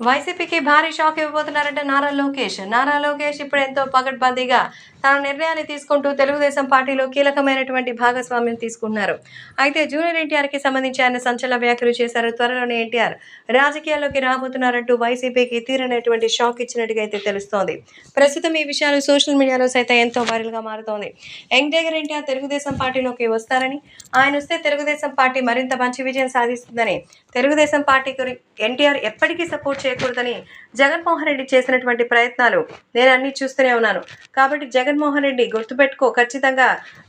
వైసీపీకి భారీ షాక్ ఇవ్వబోతున్నారంటే నారా లోకేష్. నారా లోకేష్ ఇప్పుడు ఎంతో పగడ్బందీగా తన నిర్ణయాన్ని తీసుకుంటూ తెలుగుదేశం పార్టీలో కీలకమైనటువంటి భాగస్వామ్యం తీసుకున్నారు. అయితే జూనియర్ ఎన్టీఆర్కి సంబంధించి ఆయన సంచలన వ్యాఖ్యలు చేశారు. త్వరలోనే ఎన్టీఆర్ రాజకీయాల్లోకి రాబోతున్నారంటూ వైసీపీకి తీరనటువంటి షాక్ ఇచ్చినట్టుగా అయితే తెలుస్తోంది. ప్రస్తుతం ఈ విషయాలు సోషల్ మీడియాలో సైతం ఎంతో వైరల్గా మారుతోంది. యంగ్ టైగర్ ఎన్టీఆర్ తెలుగుదేశం పార్టీలోకి వస్తారని ఆయన వస్తే తెలుగుదేశం పార్టీ మరింత మంచి విజయం సాధిస్తుందని తెలుగుదేశం పార్టీ ఎన్టీఆర్ ఎప్పటికీ సపోర్ట్ చేయకూడదని జగన్మోహన్ రెడ్డి చేసినటువంటి ప్రయత్నాలు నేను అన్ని చూస్తూనే ఉన్నాను. కాబట్టి జగన్మోహన్ రెడ్డి గుర్తుపెట్టుకో ఖచ్చితంగా.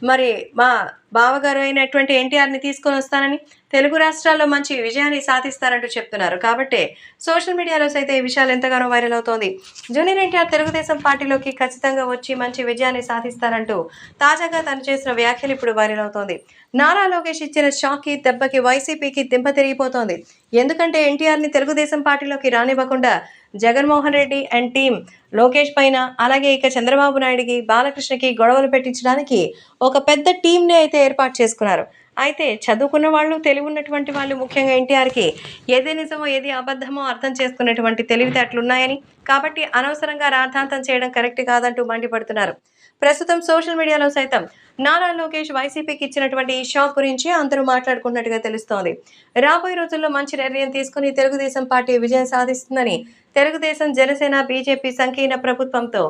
మరి మా బావగారు అయినటువంటి ఎన్టీఆర్ని తీసుకొని వస్తానని తెలుగు రాష్ట్రాల్లో మంచి విజయాన్ని సాధిస్తారంటూ చెప్తున్నారు. కాబట్టి సోషల్ మీడియాలో సైతం ఈ విషయాలు ఎంతగానో వైరల్ అవుతోంది. జూనియర్ ఎన్టీఆర్ తెలుగుదేశం పార్టీలోకి ఖచ్చితంగా వచ్చి మంచి విజయాన్ని సాధిస్తారంటూ తాజాగా తను చేసిన వ్యాఖ్యలు ఇప్పుడు వైరల్ అవుతోంది. నారా లోకేష్ ఇచ్చిన షాక్కి దెబ్బకి వైసీపీకి దింప తిరిగిపోతోంది. ఎందుకంటే ఎన్టీఆర్ని తెలుగుదేశం పార్టీలోకి రానివ్వకుండా జగన్మోహన్ రెడ్డి అండ్ టీం లోకేష్ పైన అలాగే ఇక చంద్రబాబు నాయుడికి బాలకృష్ణకి గొడవలు పెట్టించడానికి ఒక పెద్ద టీంని అయితే ఏర్పాటు చేసుకున్నారు. అయితే చదువుకున్న వాళ్ళు తెలివి ఉన్నటువంటి వాళ్ళు ముఖ్యంగా ఎన్టీఆర్కి ఏది నిజమో ఏది అబద్ధమో అర్థం చేసుకునేటువంటి తెలివితేటలు ఉన్నాయని. కాబట్టి అనవసరంగా రాద్ధాంతం చేయడం కరెక్ట్ కాదంటూ మండిపడుతున్నారు. ప్రస్తుతం సోషల్ మీడియాలో సైతం నారా లోకేష్ వైసీపీకి ఇచ్చినటువంటి ఈ షాక్ గురించి అందరూ మాట్లాడుకున్నట్టుగా తెలుస్తోంది. రాబోయే రోజుల్లో మంచి నిర్ణయం తీసుకుని తెలుగుదేశం పార్టీ విజయం సాధిస్తుందని తెలుగుదేశం జనసేన బీజేపీ సంకీర్ణ ప్రభుత్వంతో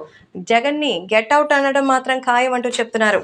జగన్ని గెట్ అవుట్ అనడం మాత్రం ఖాయం అంటూ చెప్తున్నారు.